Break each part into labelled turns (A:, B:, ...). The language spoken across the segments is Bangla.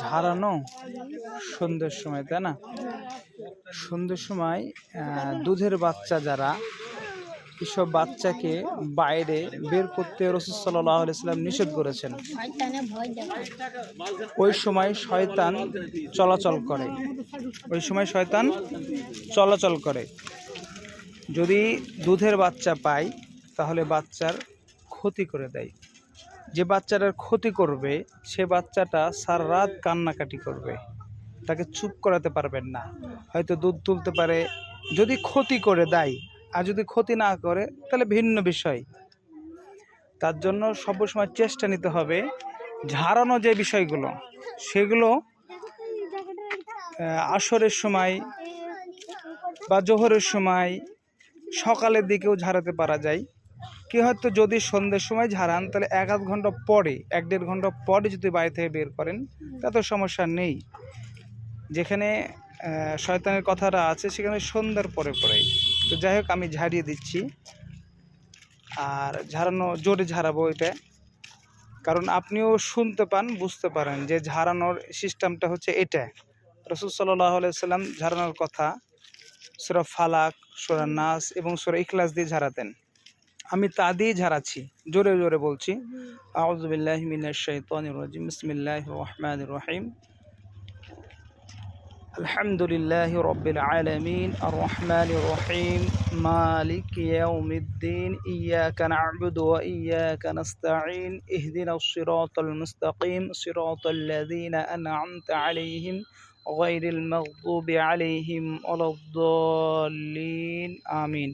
A: ঝাড়ানো সন্ধ্যের সময়, তাই না? সন্ধ্যের সময় দুধের বাচ্চা যারা, এসব বাচ্চাকে বাইরে বের করতে রসুল আলাইসাল্লাম নিষেধ করেছেন। ওই সময় শয়তান চলাচল করে। ওই সময় শয়তান চলাচল করে। যদি দুধের বাচ্চা পায়, তাহলে বাচ্চার ক্ষতি করে দেয়। যে বাচ্চাটার ক্ষতি করবে, সে বাচ্চাটা সারা রাত কান্নাকাটি করবে। তাকে চুপ করাতে পারবেন না। হয়তো দুধ তুলতে পারে, যদি ক্ষতি করে দেয়। আর যদি ক্ষতি না করে, তাহলে ভিন্ন বিষয়। তার জন্য সবসময় চেষ্টা নিতে হবে ঝাড়ানো যে বিষয়গুলো, সেগুলো আসরের সময় বা জোহরের সময় সকালের দিকেও ঝাড়াতে পারা যায়। কি হয়তো যদি সন্ধ্যের সময় ঝাড়ান, তাহলে এক আধ ঘণ্টা পরে, এক দেড় ঘণ্টা পরে যদি বাড়ি থেকে বের করেন তাতে সমস্যা নেই। যেখানে শয়তানের কথাটা আছে, সেখানে সন্ধ্যার পরে পরেই। তো যাই হোক, আমি ঝাড়িয়ে দিচ্ছি। আর ঝাড়ানো, জোরে ঝাড়াবো এটা। কারণ আপনিও শুনতে পান, বুঝতে পারেন যে ঝাড়ানোর সিস্টেমটা হচ্ছে এটা। রসুল সাল্লাহ সাল্লাম ঝাড়ানোর কথা, সুরা ফালাক, সুরা নাস এবং সুরা ইখলাস দিয়ে ঝাড়াতেন। আমি তা দিয়ে ঝাড়াচ্ছি জোরে জোরে বলছি আউযুবিল্লাহি মিনাশ শাইতানির রাজিম বিসমিল্লাহির রহমানির রহিম الحمد لله رب العالمين الرحمن الرحيم مالك يوم الدين إياك نعبد وإياك نستعين اهدنا الصراط المستقيم صراط الذين أنعمت عليهم غير المغضوب عليهم ولا الضالين آمين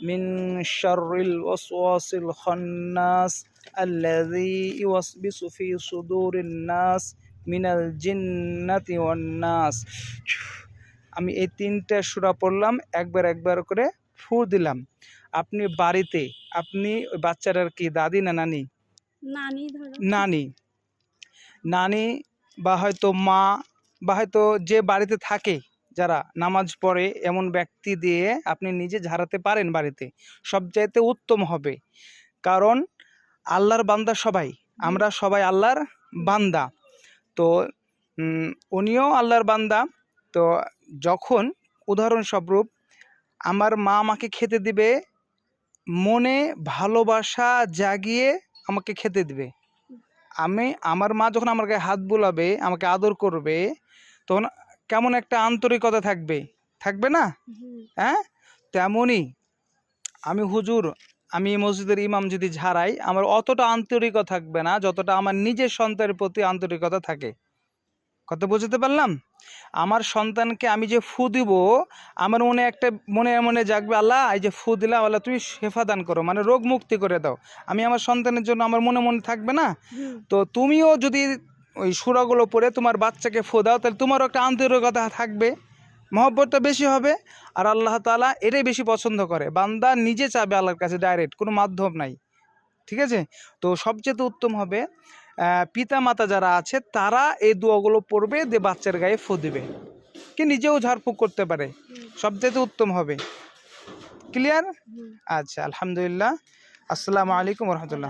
A: من شر الوسواس الخناس الذي يوسوس في صدور الناس মিনাল জিন্নাতি ওয়ান্নাস আমি এই তিনটা সুরা পড়লাম একবার একবার করে ফু দিলাম আপনি বাড়িতে আপনি ওই বাচ্চাটার কি দাদি না নানি
B: নানি ধরো
A: নানি নানি বা হয়তো মা বা হয়তো যে বাড়িতে থাকে যারা নামাজ পড়ে এমন ব্যক্তি দিয়ে আপনি নিজে ঝাড়াতে পারেন বাড়িতে, সবচাইতে উত্তম হবে। কারণ আল্লাহর বান্দা সবাই, আমরা সবাই আল্লাহর বান্দা। তো উনিও আল্লাহর বান্দা। তো, যখন উদাহরণস্বরূপ আমার মা আমাকে খেতে দিবে, মনে ভালোবাসা জাগিয়ে আমাকে খেতে দিবে। আমি, আমার মা যখন গায়ে হাত বুলাবে, আমাকে আদর করবে, তখন কেমন একটা আন্তরিকতা থাকবে? থাকবে না? হ্যাঁ? তেমনই আমি হুজুর আমি মসজিদের ইমাম যদি ঝাড়াই আমার অতটা আন্তরিকতা থাকবে না যতটা আমার নিজের সন্তানের প্রতি আন্তরিকতা থাকে। কথা বুঝতে পারলাম? আমার সন্তানকে আমি যে ফু দিব আমার মনে একটা মনে মনে জাগবে আল্লাহ এই যে ফু দিলাম আল্লাহ তুমি শেফা দান করো মানে রোগ মুক্তি করে দাও। আমি আমার সন্তানের জন্য আমার মনে মনে থাকবে না? তো তুমিও যদি ওই সুরাগুলো পরে তোমার বাচ্চাকে ফু দাও তাহলে তোমারও একটা আন্তরিকতা থাকবে মহব্বতটা বেশি হবে আর আল্লাহ তাআলা এটাই বেশি পছন্দ করে। বান্দা নিজে চাবে আল্লাহর কাছে ডাইরেক্ট কোনো মাধ্যম নাই। ঠিক আছে? তো সবচেয়ে উত্তম হবে পিতা মাতা যারা আছে তারা এই দোয়াগুলো পড়বে দিয়ে বাচ্চার গায়ে ফু দিবে। কি নিজেও ঝাড়ফুঁক করতে পারে। সবচেয়ে উত্তম হবে। ক্লিয়ার আচ্ছা আলহামদুলিল্লাহ। আসসালামু আলাইকুম রহমতুল্লাহ।